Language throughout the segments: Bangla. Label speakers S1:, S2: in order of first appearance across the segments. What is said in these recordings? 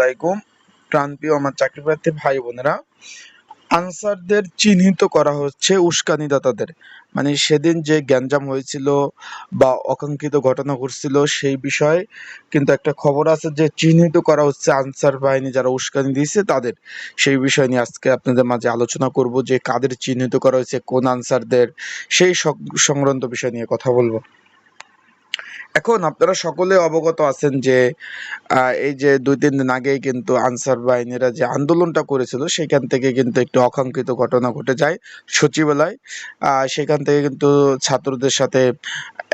S1: আলাইকুম। প্রাণপ্রিয় আমার চাকরি প্রার্থী ভাই বোনেরা, আনসারদের চিহ্নিত করা হচ্ছে উস্কানিদাতাদের। মানে সেদিন যে গ্যাঞ্জাম হয়েছিল বা অকাঙ্ক্ষিত ঘটনা ঘটছিল সেই বিষয়ে কিন্তু একটা খবর আছে যে চিহ্নিত করা হচ্ছে আনসার বাহিনী যারা উস্কানি দিয়েছে তাদের। সেই বিষয় নিয়ে আজকে আপনাদের মাঝে আলোচনা করব যে কাদের চিহ্নিত করা হয়েছে, কোন আনসারদের, সেই সংক্রান্ত বিষয় নিয়ে কথা বলব। এখন আপনারা সকলে অবগত আছেন যে এই যে দুই, তিন দিন আগেই কিন্তু আনসার বাহিনীরা যে আন্দোলনটা করেছিল, সেখান থেকে কিন্তু একটি অকাঙ্ক্ষিত ঘটনা ঘটে যায় সচিবালয়। সেখান থেকে কিন্তু ছাত্রদের সাথে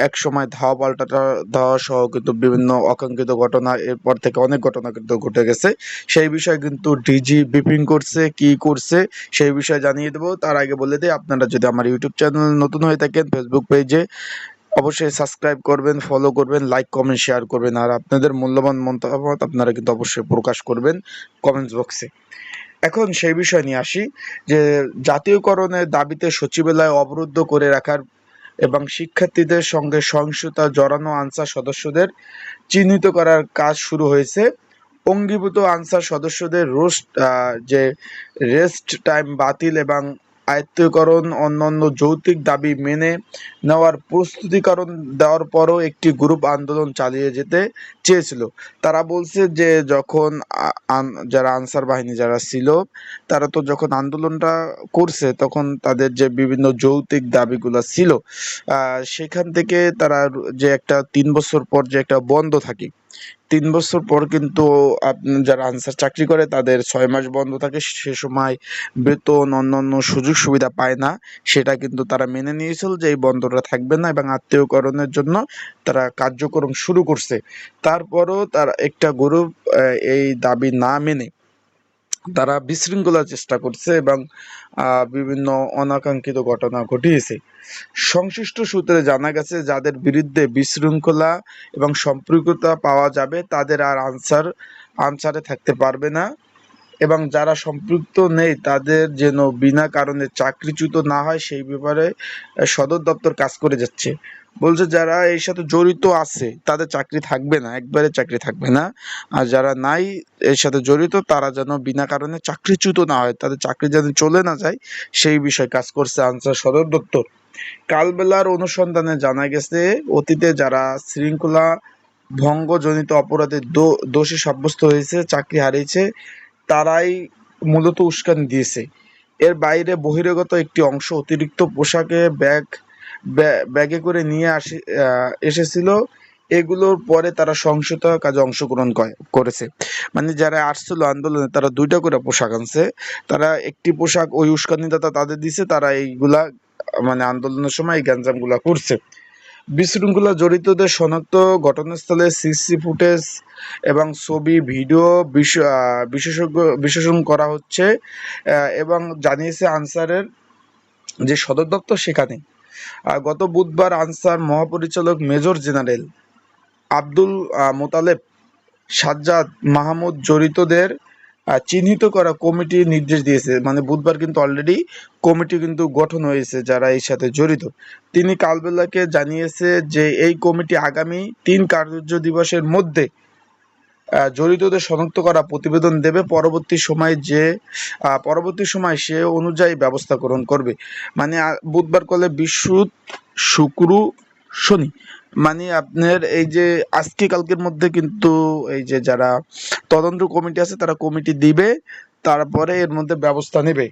S1: এক সময় ধাওয়া পাল্টাটা ধাওয়া সহ কিন্তু বিভিন্ন অকাঙ্ক্ষিত ঘটনা, এরপর থেকে অনেক ঘটনা কিন্তু ঘটে গেছে। সেই বিষয়ে কিন্তু ডিজি ব্রিফিং করছে, কি করছে, সেই বিষয়ে জানিয়ে দেবো। তার আগে বলে দিই, আপনারা যদি আমার ইউটিউব চ্যানেল নতুন হয়ে থাকেন, ফেসবুক পেজে অবশ্যই সাবস্ক্রাইব করবেন ফলো করবেন লাইক কমেন্ট শেয়ার করবেন। আর আপনাদের মূল্যবান মতামত আপনারা কিন্তু অবশ্যই প্রকাশ করবেন কমেন্টস বক্সে এখন সেই বিষয় নিয়ে আসি যে, জাতীয়করণের দাবিতে সচিবালয় অবরুদ্ধ করে রাখার এবং শিক্ষার্থীদের সঙ্গে সহিংসতা জড়ানো আনসার সদস্যদের চিহ্নিত করার কাজ শুরু হয়েছে। অঙ্গীভূত আনসার সদস্যদের রোস্ট যে রেস্ট টাইম বাতিল এবং আয়ত্তকরণ অন্যান্য যৌক্তিক দাবি মেনে নেওয়ার প্রস্তুতিকরণ দেওয়ার পরও একটি গ্রুপ আন্দোলন চালিয়ে যেতে চেয়েছিল। তারা বলছে যে, যখন যারা আনসার বাহিনী যারা ছিল, তারা তো যখন আন্দোলনটা করছে, তখন তাদের যে বিভিন্ন যৌক্তিক দাবিগুলো ছিল সেখান থেকে তারা যে একটা তিন বছর পর যে একটা বন্ধ থাকে তিন বছর পর কিন্তু যারা আনসার চাকরি করে তাদের ছয় মাস বন্ধ থাকে, সে সময় বেতন, অন্যান্য সুযোগ সুবিধা পায় না। সেটা কিন্তু তারা মেনে নিয়েছিল যে এই বন্ধটা থাকবে না এবং আত্মীয়করণের জন্য তারা কার্যক্রম শুরু করছে। তারপরও তার একটা গ্রুপ এই দাবি না মেনে তারা বিশৃঙ্খলার চেষ্টা করছে এবং বিভিন্ন অনাকাঙ্ক্ষিত ঘটনা ঘটিয়েছে। সংশ্লিষ্ট সূত্রে জানা গেছে, যাদের বিরুদ্ধে বিশৃঙ্খলা এবং সম্পৃক্ততা পাওয়া যাবে, তাদের আর আনসার, আনসারে থাকতে পারবে না। এবং যারা সম্পৃক্ত নেই, তাদের যেন বিনা কারণে চাকরিচ্যুত না হয়, সেই ব্যাপারে সদর দপ্তর কাজ করে যাচ্ছে। বলছে যারা এর সাথে জড়িত আছে, তাদের চাকরি থাকবে না, একবারে চাকরি থাকবে না। আর যারা নাই, এর সাথে জড়িত, তারা যেন বিনা কারণে চাকরিচ্যুত না হয়, তাদের চাকরি যেন চলে না যায়, সেই বিষয়ে কাজ করছে আনসার সদর দপ্তর। কালবেলার অনুসন্ধানে জানা গেছে, অতীতে যারা শৃঙ্খলা ভঙ্গজনিত অপরাধে দোষী সাব্যস্ত হয়েছে, চাকরি হারিয়েছে তারাই মূলত উস্কানি দিয়েছে। এর বাইরে বহিরাগত একটি অংশ অতিরিক্ত পোশাকে ব্যাগ, ব্যা- ব্যাগে করে নিয়ে আসি এসেছিল। এগুলোর পরে তারা সহিংসতা কাজে অংশগ্রহণ করে- করেছে। মানে যারা আসছিল আন্দোলনে, তারা দুইটা করে পোশাক আনছে। তারা একটি পোশাক ওই উস্কানিদাতা তাদের দিছে, তারা এইগুলা মানে আন্দোলনের সময় এই গ্যাঞ্জামগুলা করছে বিশৃঙ্খলা জড়িতদের শনাক্ত ঘটনাস্থলে সিসি ফুটেজ এবং ছবি, ভিডিও বিশ- বিশেষজ্ঞ বিশ্লেষণ করা হচ্ছে এবং জানিয়েছে আনসারের যে সদর দপ্তর সেখানে। গত বুধবার আনসার মহাপরিচালক মেজর জেনারেল আব্দুল মোতালেব সাজ্জাদ মাহমুদ জড়িতদের চিহ্নিত করা কমিটি নির্দেশ দিয়েছে। মানে বুধবার কিন্তু অলরেডি কমিটি কিন্তু গঠন হয়েছে যারা এর সাথে জড়িত। তিনি কালবেলাকে জানিয়েছে যে এই কমিটি আগামী তিন কার্য দিবসের মধ্যে জড়িতদের শনাক্ত করা প্রতিবেদন দেবে। পরবর্তী সময় যে পরবর্তী সময় সে অনুযায়ী ব্যবস্থা গ্রহণ করবে। মানে বুধবার কলে বিশুদ শুক্র শনি। মানে আপনার এই যে আজকে কালকের মধ্যে কিন্তু এই যে যারা তদন্ত কমিটি আছে, তারা কমিটি দিবে, তারপরে এর মধ্যে ব্যবস্থা নেবে।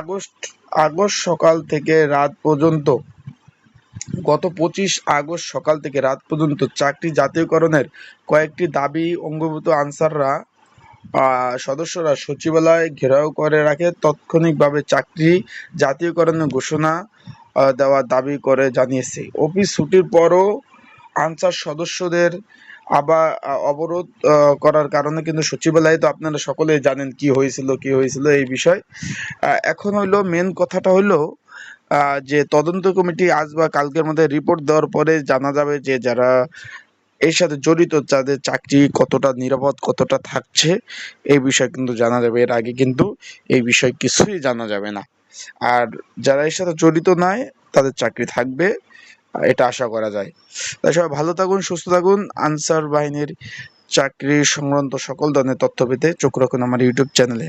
S1: আগস্ট আগস্ট সকাল থেকে রাত পর্যন্ত, গত পঁচিশ আগস্ট সকাল থেকে রাত পর্যন্ত চাকরি জাতীয়করণের কয়েকটি দাবি অঙ্গভূত আনসাররা সদস্যরা সচিবালয় ঘেরাও করে রাখে। তাৎক্ষণিকভাবে চাকরি জাতীয়করণের ঘোষণা দেওয়ার দাবি করে জানিয়েছে। অফিস ছুটির পরও আনসার সদস্যদের আবার অবরোধ করার কারণে কিন্তু সচিবালয়ে তো আপনারা সকলেই জানেন কি হয়েছিল কি হয়েছিল এই বিষয়। এখন হইল মেন কথাটা হইল যে তদন্ত কমিটি আজ বা কালকের মধ্যে রিপোর্ট দেওয়ার পরে জানা যাবে যে যারা এর সাথে জড়িত যাদের চাকরি কতটা নিরাপদ, কতটা থাকছে, এই বিষয় কিন্তু জানা যাবে। এর আগে কিন্তু এই বিষয় কিছুই জানা যাবে না। আর যারা এর সাথে জড়িত নয়, তাদের চাকরি থাকবে, এটা আশা করা যায়। তাই সবাই ভালো থাকুন, সুস্থ থাকুন। আনসার বাহিনীর চাকরি সংক্রান্ত সকল ধরনের তথ্য পেতে চোখ রাখুন আমার ইউটিউব চ্যানেলে।